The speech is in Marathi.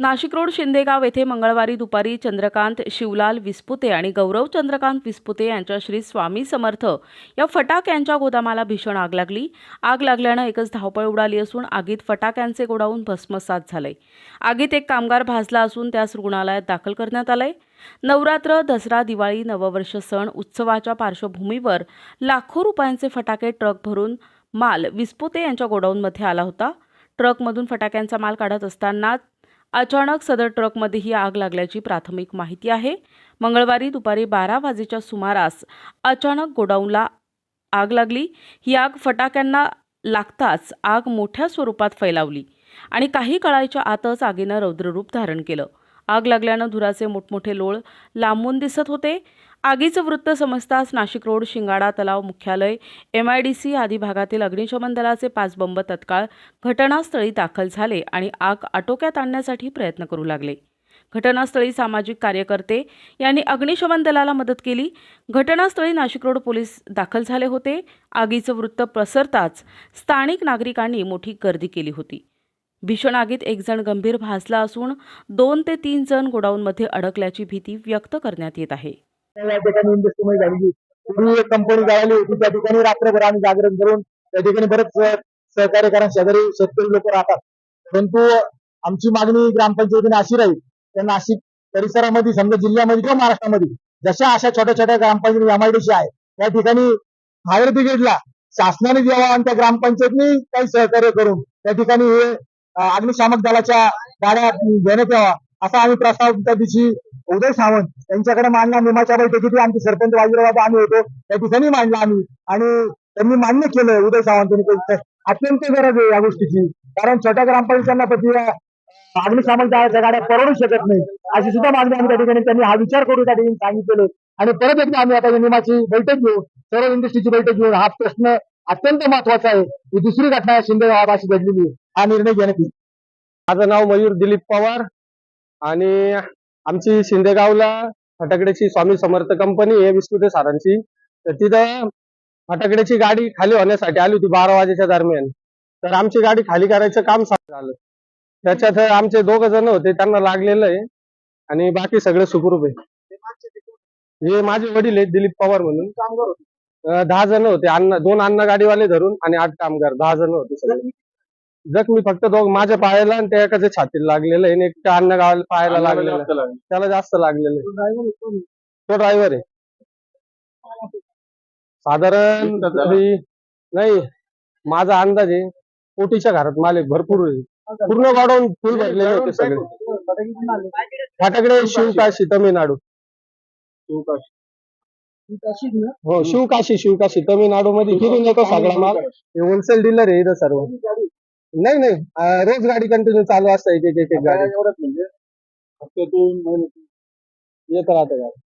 नाशिक रोड शिंदेगाव येथे मंगळवारी दुपारी चंद्रकांत शिवलाल विस्पुते आणि गौरव चंद्रकांत विस्पुते यांच्या श्री स्वामी समर्थ या फटाक्यांच्या गोदामाला भीषण आग लागली. आग लागल्यानं एकच धावपळ उडाली असून आगीत फटाक्यांचे गोडाऊन भस्मसात झालंय आगीत एक कामगार भाजला असून त्यास रुग्णालयात दाखल करण्यात आलंय. नवरात्र दसरा दिवाळी नववर्ष सण उत्सवाच्या पार्श्वभूमीवर लाखो रुपयांचे फटाके ट्रक भरून माल विस्पुते यांच्या गोडाऊनमध्ये आला होता. ट्रकमधून फटाक्यांचा माल काढत असतानाच अचानक सदर ट्रकमध्ये ही आग लागल्याची प्राथमिक माहिती आहे. मंगळवारी दुपारी बारा वाजेच्या सुमारास अचानक गोडाऊनला आग लागली. ही आग फटाक्यांना लागताच आग मोठ्या स्वरूपात फैलावली आणि काही काळाच्या आतच आगीनं रौद्ररूप धारण केलं. आग लागल्यानं धुराचे मोठमोठे लोळ लांबून दिसत होते. आगीचं वृत्त समजताच नाशिक रोड शिंगाडा तलाव मुख्यालय एम आय डी सी आदी भागातील अग्निशमन दलाचे पाच बंब तत्काळ घटनास्थळी दाखल झाले आणि आग आटोक्यात आणण्यासाठी प्रयत्न करू लागले. घटनास्थळी सामाजिक कार्यकर्ते यांनी अग्निशमन दलाला मदत केली. घटनास्थळी नाशिक रोड पोलीस दाखल झाले होते. आगीचं वृत्त पसरताच स्थानिक नागरिकांनी मोठी गर्दी केली होती. भीषण आगीत एक जण गंभीर भासला असून दोन ते तीन जण गोडाऊनमध्ये अडकल्याची भीती व्यक्त करण्यात येत आहे. या ठिकाणी इंडस्ट्रीमध्ये झालेली पूर्वी एक कंपनी जळाली होती. त्या ठिकाणी रात्रभर आम्ही जागरण करून त्या ठिकाणी बरेच सहकार्य करा शेजारी शेतकरी लोक राहतात. परंतु आमची मागणी ग्रामपंचायतीने अशी राहील त्या नाशिक परिसरामध्ये समजा जिल्ह्यामध्ये किंवा महाराष्ट्रामध्ये जशा अशा छोट्या छोट्या ग्रामपंचायती एमआयडीसी आहे त्या ठिकाणी फायर ब्रिगेडला शासनाने द्यावा आणि त्या ग्रामपंचायतनी काही सहकार्य करून त्या ठिकाणी हे अग्निशामक दलाच्या गाड्या घेण्यात यावा असा आम्ही प्रस्ताव त्या दिवशी उदय सावंत यांच्याकडे मांडला निमाच्या बैठकीत आमचे सरपंच बाजीराव आम्ही होतो. त्या ठिकाणी मांडला आम्ही. आणि त्यांनी मान्य केलं उदय सावंत अत्यंत गरज आहे या गोष्टीची. कारण छोट्या ग्रामपंचायतींना प्रति अग्निशामक दलाच्या गाड्या परवडू शकत नाही. अशी सुद्धा मागणी आम्ही त्या ठिकाणी त्यांनी हा विचार करू त्या ठिकाणी सांगितलेलं आणि परत एकदा आम्ही आता निमाची बैठक घेऊ. सर्व इंडस्ट्रीची बैठक घेऊन हा प्रश्न अत्यंत महत्त्वाचा आहे. ही दुसरी घटना शिंदे गावात अशी घडलेली हा निर्णय घेण्यात येईल. माझं नाव मयूर दिलीप पवार आणि आमची शिंदेगावला फटाकड्याची स्वामी समर्थ कंपनी आहे विष्णुदे सारांची तर तिथं फटाकड्याची गाडी खाली होण्यासाठी आली होती बारा वाजेच्या दरम्यान. तर आमची गाडी खाली करायचं काम झालं. त्याच्यात आमचे दोघ जण होते त्यांना लागलेलं आहे. आणि बाकी सगळे सुखरूप आहे. हे माझे वडील आहेत दिलीप पवार म्हणून. अं, दहा जण होते अन्न दोन अन्न गाडीवाले धरून आणि आठ कामगार दहा जण होते सगळे. जखमी फक्त दोघ माझ्या पायाला आणि त्या एकाच्या छातीला लागलेलं आहे आणि एक अन्न गावाला पायाला लागलेलं आहे. त्याला जास्त लागलेलं आहे. तो ड्रायव्हर आहे साधारण तरी नाही माझा अंदाज आहे कोटीच्या घरात मालिक भरपूर आहे. पूर्ण गाडून फुल भरलेले होते सगळे. फाटाकडे शिवकाशी तमिळनाडू. हो शिवकाशी शिवकाशी तमिळनाडू मध्ये फिरून येतो सगळा माल. होलसेल डीलर आहे इथं सर्व. नाही नाही. रोज गाडी कंटिन्यू चालू असते एक एक एक गाडी. एवढंच म्हणजे. हप्त्यातून येत राहते गाडी.